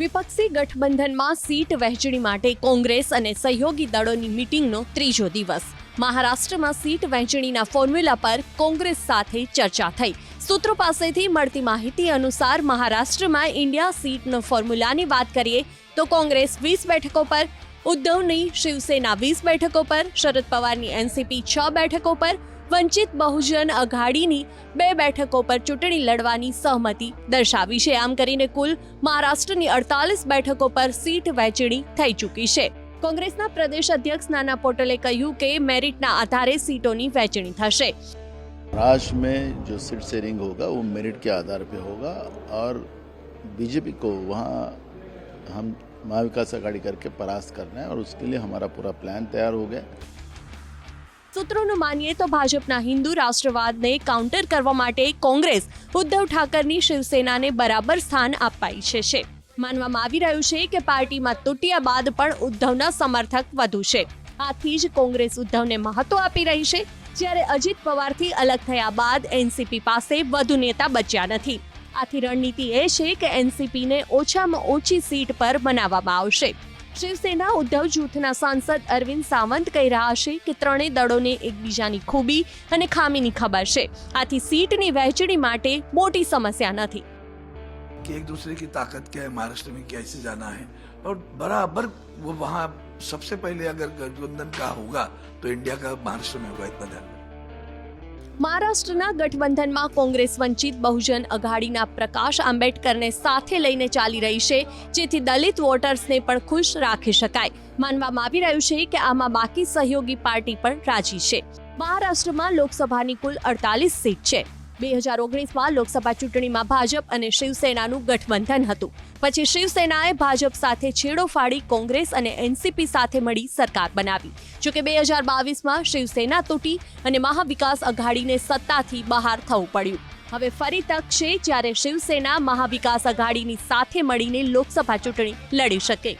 વિપક્ષી ગઠબંધનમાં સીટ વહેંચણી માટે કોંગ્રેસ અને સહયોગી દળોની મીટિંગનો ત્રીજો દિવસ. મહારાષ્ટ્રમાં સીટ વહેંચણીના ફોર્મ્યુલા પર કોંગ્રેસ સાથે ચર્ચા થઈ. સૂત્રો પાસેથી મળતી માહિતી અનુસાર મહારાષ્ટ્રમાં ઇન્ડિયા સીટનો ફોર્મ્યુલાની વાત કરીએ તો કોંગ્રેસ વીસ બેઠકો પર, ઉદ્ધવની શિવસેના વીસ બેઠકો પર, શરદ પવારની એનસીપી છ બેઠકો પર વંચિત બહુજન અઘાડીની બે બેઠકો પર ચૂંટણી લડવાની સહમતિ દર્શાવી છે આમ કરીને કુલ મહારાષ્ટ્રની અડતાલીસ બેઠકો પર સીટ વહેંચણી થઈ ચૂકી છે કોંગ્રેસના પ્રદેશ અધ્યક્ષ નાના પોટલે કહ્યું કે મેરિટના આધારે સીટોની વહેંચણી થશે महाराष्ट्र में जो सीट शेयरिंग होगा वो मेरिट के आधार पे होगा और बीजेपी को वहाँ हम महाविकास अघाड़ी करके परास्त करना है और उसके लिए हमारा पूरा प्लान तैयार हो गया है। સૂત્રોનું માનીએ તો ભાજપના હિન્દુ રાષ્ટ્રવાદને કાઉન્ટર કરવા માટે કોંગ્રેસ ઉદ્ધવ ઠાકરની શિવસેનાને બરાબર સ્થાન ઈચ્છે છે. માનવામાં આવી રહ્યું છે કે પાર્ટીમાં તૂટ્યા બાદ પણ ઉદ્ધવના સમર્થક વધુ છે. આથી જ કોંગ્રેસ ઉદ્ધવને મહત્વ આપી રહી છે. જ્યારે અજીત પવારથી અલગ થયા બાદ એનસીપી પાસે વધુ નેતા બચ્યા નથી. આથી રણનીતિ એ છે કે એનસીપીને ઓછામાં ઓછી સીટ પર બનાવવામાં આવશે. શિવસેના ઉદ્ધવ જૂથના સાંસદ અરવિંદ સાવંત કહી રહ્યા છે કે ત્રણેય દળોને એકબીજાની ખૂબી અને ખામીની ખબર છે આથી સીટની વહેંચણી માટે મોટી સમસ્યા નથી कि एक दूसरे की ताकत क्या है महाराष्ट्र में कैसे जाना है और बराबर वो वहाँ सबसे पहले अगर गठबंधन का होगा तो इंडिया का महाराष्ट्र में होगा इतना ध्यान रखना। મહારાષ્ટ્રના ગઠબંધનમાં કોંગ્રેસ વંચિત બહુજન અઘાડીના પ્રકાશ આંબેડકરને સાથે લઈને ચાલી રહી છે, જેથી દલિત વોટર્સને પણ ખુશ રાખી શકાય. માનવામાં આવી રહ્યું છે કે આમાં બાકી સહયોગી પાર્ટી પણ રાજી છે. મહારાષ્ટ્રમાં લોકસભાની કુલ અડતાલીસ સીટ છે. બે હજાર ઓગણીસમાં લોકસભા ચૂંટણીમાં ભાજપ અને શિવસેનાનું ગઠબંધન હતું. પછી શિવસેનાએ ભાજપ સાથે છેડો ફાડી કોંગ્રેસ અને એનસીપી સાથે મળી સરકાર બનાવી. જોકે બે હજાર બાવીસમાં શિવસેના તૂટી અને મહાવિકાસ અઘાડીને સત્તાથી બહાર થવું પડ્યું. હવે ફરી તક છે જ્યારે શિવસેના મહાવિકાસ અઘાડીની સાથે મળીને લોકસભા ચૂંટણી લડી શકે.